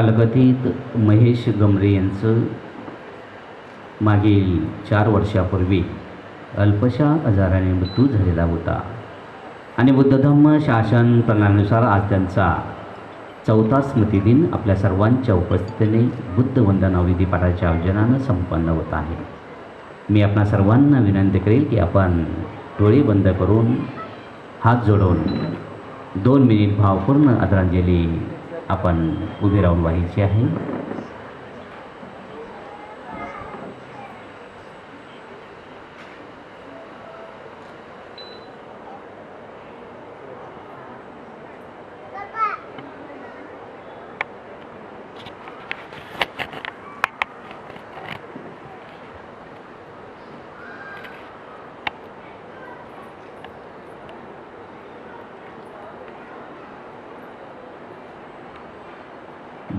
कालगतीत महेश गमरे यांचं मागील चार वर्षापूर्वी अल्पशा आजाराने मृत्यू झालेला होता. आणि बुद्धधम्म शासन प्रणालीनुसार आज त्यांचा चौथा स्मृतिदिन आपल्या सर्वांच्या उपस्थितीने बुद्ध वंदना विधीपाठाच्या आयोजनानं संपन्न होत आहे. मी आपणा सर्वांना विनंती करेल की आपण डोळे बंद करून हात जोडून दोन मिनिट भावपूर्ण आदरांजली आपण उभे राहून व्हायची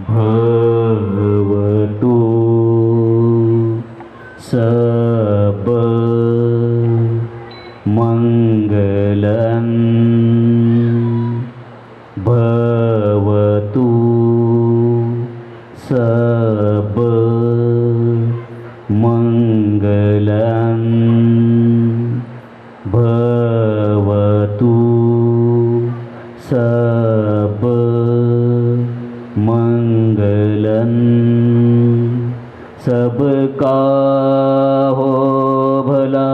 भवतु स सबका हो भला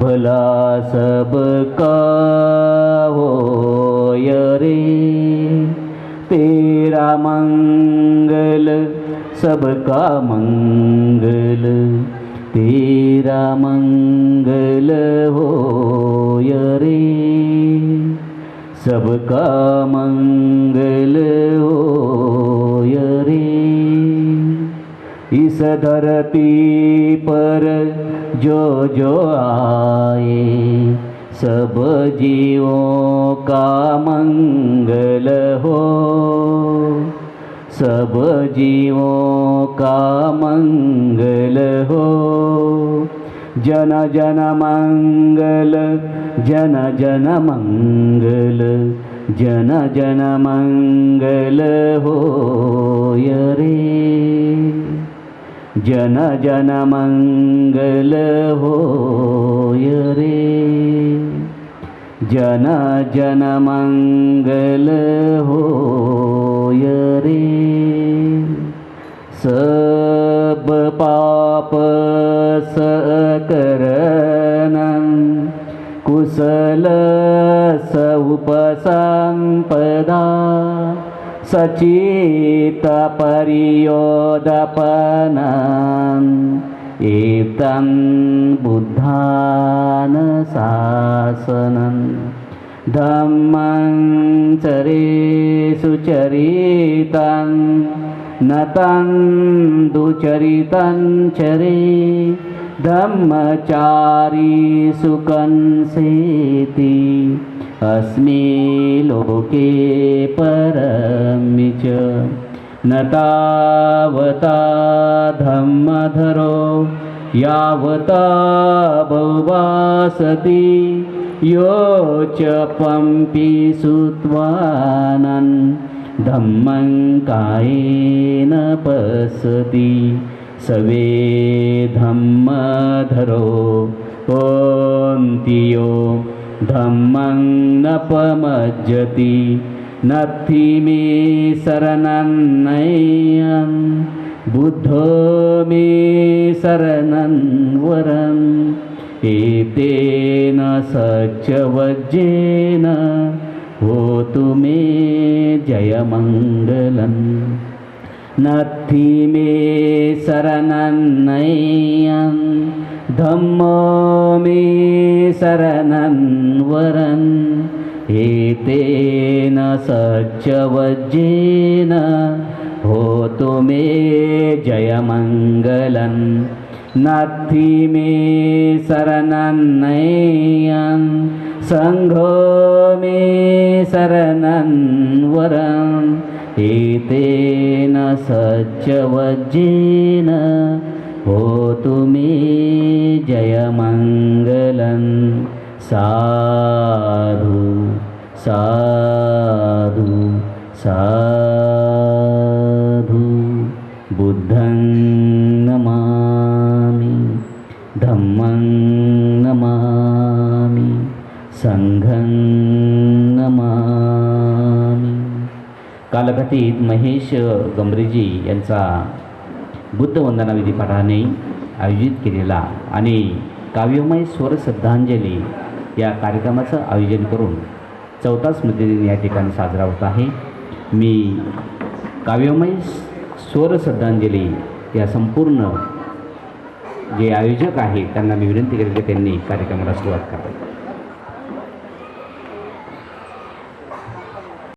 भला सबका हो रे तेरा मंगल सबका मंगल, तेरा मंगल हो रे सबका मंगल होय रे इस धरती पर जो जो आए, सब जीवों का मंगल हो। सब जीवों का मंगल हो। जन जन मंगल, जन जन मंगल, जन जन मंगल होय रे। जन जन मंगल होय रे जन जन मंगल होय रे सब पाप सकरणं कुशल स उपसम्पदा सचित पर्योदपनम् एतं बुद्धान शासनं धम्मं चरे सुचरितं नतं दुचरितं चरे धम्मचारी सुकंसेति अस्मि लोके परमि च। न तावता धम्मधरो यावता बहुवासति यो च पम्पि सुत्वानन् धम्मं कायेन पश्यति सवे धम्मधरो ओन्तियो धम्मं नपमज्जति नत्थि मे शरणन्नय्यं बुद्धो मे शरणं वरम् एतेन सच्चवज्जेन होतु मे जयमङ्गलम् नत्थि मे शरणन्नय्यं धम्मो मे शरणं वरन् एतेन सच्चवज्जेन होतु मे जयमङ्गलम् नत्थि मे शरणन्नय्यं सङ्घो मे शरणं वरम् एतेन सज्जवज्जेन होतु मे जयमङ्गलं साधु साधु साधु। बुद्धं नमामि धम्मं नमामि सङ्घं नमामि। कालघटीत महेश गंभीरजी यांचा बुद्ध बुद्धवंदना विधीपाठाने आयोजित केलेला आणि काव्यमय स्वर श्रद्धांजली या कार्यक्रमाचं आयोजन करून चौथा स्मृतिदिन या ठिकाणी साजरा होत आहे. मी काव्यमय स्वर श्रद्धांजली या संपूर्ण जे आयोजक आहेत त्यांना मी विनंती केली की त्यांनी कार्यक्रमाला सुरुवात करावी.